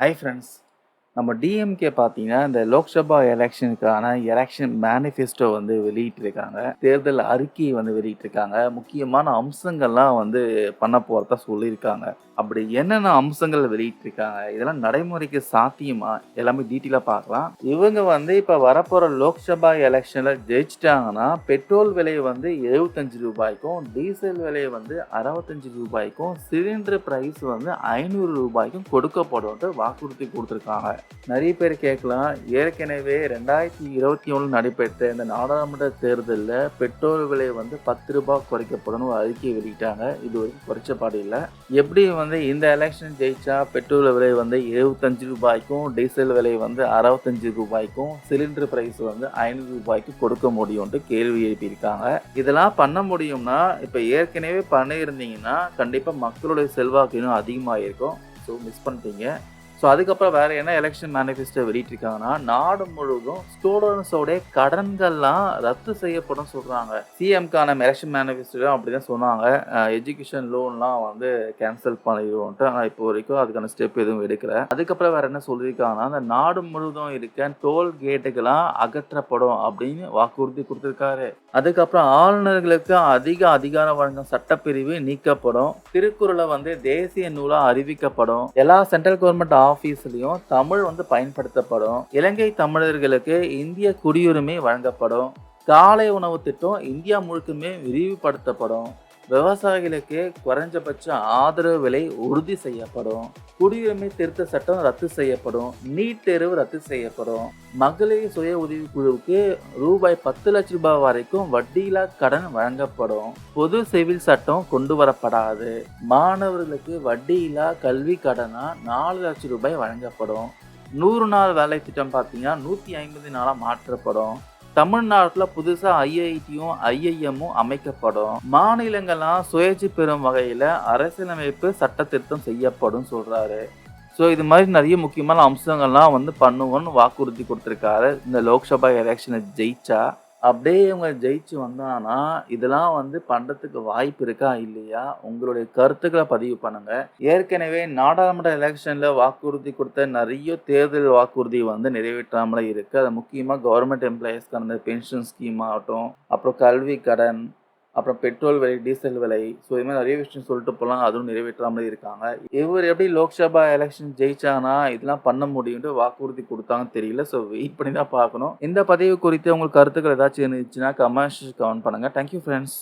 Hi friends நம்ம DMK பார்த்தீங்கன்னா இந்த லோக்சபா எலெக்ஷனுக்கான எலெக்ஷன் மேனிஃபெஸ்டோ வந்து வெளியிட்டிருக்காங்க. தேர்தல் அறிக்கை வந்து வெளியிட்டிருக்காங்க. முக்கியமான அம்சங்கள்லாம் வந்து பண்ண போகிறதா சொல்லியிருக்காங்க. அப்படி என்னென்ன அம்சங்கள் வெளியிட்டிருக்காங்க? இதெல்லாம் நடைமுறைக்கு சாத்தியமா? எல்லாமே டீட்டெயிலாக பார்க்கலாம். இவங்க வந்து இப்போ வரப்போகிற லோக்சபா எலெக்ஷனில் ஜெயிச்சிட்டாங்கன்னா பெட்ரோல் விலை வந்து எழுபத்தஞ்சு ரூபாய்க்கும் டீசல் விலை வந்து அறுபத்தஞ்சு ரூபாய்க்கும் சிலிண்டர் ப்ரைஸ் வந்து ஐநூறு ரூபாய்க்கும் கொடுக்கப்படும் வாக்குறுதி கொடுத்துருக்காங்க. நிறைய பேர் கேட்கலாம். ஏற்கனவே ரெண்டாயிரத்தி இருபத்தி ஒன்று நடைபெற்ற இந்த நாடாளுமன்ற தேர்தலில் பெட்ரோல் விலை வந்து பத்து ரூபாய் குறைக்கப்படும் ஒரு அறிக்கையை வெளியிட்டாங்க. இது வரைக்கும் குறைச்சப்பாடு இல்லை. எப்படி வந்து இந்த எலெக்ஷன் ஜெயிச்சா பெட்ரோல் விலை வந்து எழுபத்தஞ்சு ரூபாய்க்கும் டீசல் விலை வந்து அறுபத்தஞ்சு ரூபாய்க்கும் சிலிண்டர் பிரைஸ் வந்து ஐநூறு ரூபாய்க்கு கொடுக்க முடியும்ட்டு கேள்வி எழுப்பியிருக்காங்க. இதெல்லாம் பண்ண முடியும்னா இப்போ ஏற்கனவே பண்ணியிருந்தீங்கன்னா கண்டிப்பாக மக்களுடைய செல்வாக்கு இன்னும் அதிகமாக இருக்கும் ஸோ மிஸ் பண்ணிட்டீங்க. ஸோ அதுக்கப்புறம் வேற என்ன எலெக்ஷன் மேனிஃபெஸ்டோ வெளியிட்டிருக்காங்கன்னா நாடு முழுவதும் ஸ்டூடெண்ட்ஸோடைய கடன்கள்லாம் ரத்து செய்யப்படும் சொல்கிறாங்க சிஎம்கான எலெக்ஷன் மேனிஃபெஸ்டோ அப்படிதான் சொன்னாங்க. எஜுகேஷன் லோன்லாம் வந்து கேன்சல் பண்ணிடுவோன்ட்டு. ஆனால் இப்போ வரைக்கும் அதுக்கான ஸ்டெப் எதுவும் எடுக்கல. அதுக்கப்புறம் வேற என்ன சொல்லியிருக்காங்கன்னா அந்த நாடு முழுவதும் இருக்க டோல் கேட்டுக்கெல்லாம் அகற்றப்படும் அப்படின்னு வாக்குறுதி கொடுத்துருக்காரு. அதுக்கப்புறம் ஆளுநர்களுக்கு அதிக அதிகாரம் வழங்கும் சட்டப்பிரிவு நீக்கப்படும். திருக்குறளை வந்து தேசிய நூலாக அறிவிக்கப்படும். எல்லா சென்ட்ரல் கவர்மெண்ட் ஆஃபீஸ்லையும் தமிழ் வந்து பயன்படுத்தப்படும். இலங்கை தமிழர்களுக்கு இந்திய குடியுரிமை வழங்கப்படும். காலை உணவு திட்டம் இந்தியா முழுக்குமே விரிவுபடுத்தப்படும். விவசாயிகளுக்கு குறைஞ்சபட்ச ஆதரவு விலை உறுதி செய்யப்படும். குடியுரிமை திருத்த சட்டம் ரத்து செய்யப்படும். நீட் தேர்வு ரத்து செய்யப்படும். மகளிர் சுய உதவி குழுவுக்கு ரூபாய் பத்து லட்ச ரூபாய் வரைக்கும் வட்டியில்லா கடன் வழங்கப்படும். பொது சிவில் சட்டம் கொண்டு வரப்படாது. மாணவர்களுக்கு வட்டியில்லா கல்வி கடனா நாலு லட்சம் ரூபாய் வழங்கப்படும். நூறு நாள் வேலை திட்டம் பார்த்தீங்கன்னா நூற்றி ஐம்பது நாளாக மாற்றப்படும். தமிழ்நாட்டில் புதுசாக ஐஐடியும் ஐஐஎம்மும் அமைக்கப்படும். மாநிலங்கள்லாம் சுயேட்சை பெறும் வகையில் அரசியலமைப்பு சட்ட திருத்தம் செய்யப்படும் சொல்கிறாரு ஸோ இது மாதிரி நிறைய முக்கியமான அம்சங்கள்லாம் வந்து பண்ணுவோன்னு வாக்குறுதி கொடுத்துருக்காரு. இந்த லோக்சபா எலெக்ஷனை ஜெயிச்சா. அப்படியே இவங்க ஜெயிச்சு வந்தாங்கன்னா இதெல்லாம் வந்து பண்ணுறதுக்கு வாய்ப்பு இருக்கா இல்லையா? உங்களுடைய கருத்துக்களை பதிவு பண்ணுங்க. ஏற்கனவே நாடாளுமன்ற எலெக்ஷனில் வாக்குறுதி கொடுத்த நிறைய தேர்தல் வாக்குறுதி வந்து நிறைவேற்றாமலே இருக்குது அது முக்கியமாக கவர்மெண்ட் எம்ப்ளாயீஸ்க்கான பென்ஷன் ஸ்கீம் ஆகட்டும் அப்புறம் கல்வி கடன் அப்புறம் பெட்ரோல் விலை டீசல் விலை ஸோ இது மாதிரி நிறைய விஷயம் சொல்லிட்டு போகலாம் அதுவும் நிறைவேற்றாமலே இருக்காங்க. இவர் எப்படி லோக்சபா எலெக்ஷன் ஜெயிச்சானா இதெல்லாம் பண்ண முடியும்ட்டு வாக்குறுதி கொடுத்தாங்கன்னு தெரியல. ஸோ வெயிட் பண்ணி தான் பார்க்கணும். இந்த பதிவு குறித்து உங்களுக்கு கருத்துக்கள் ஏதாச்சும் இருந்துச்சுன்னா கமெண்ட்ஸ் கமெண்ட் பண்ணுங்கள் தேங்க்யூ ஃப்ரெண்ட்ஸ்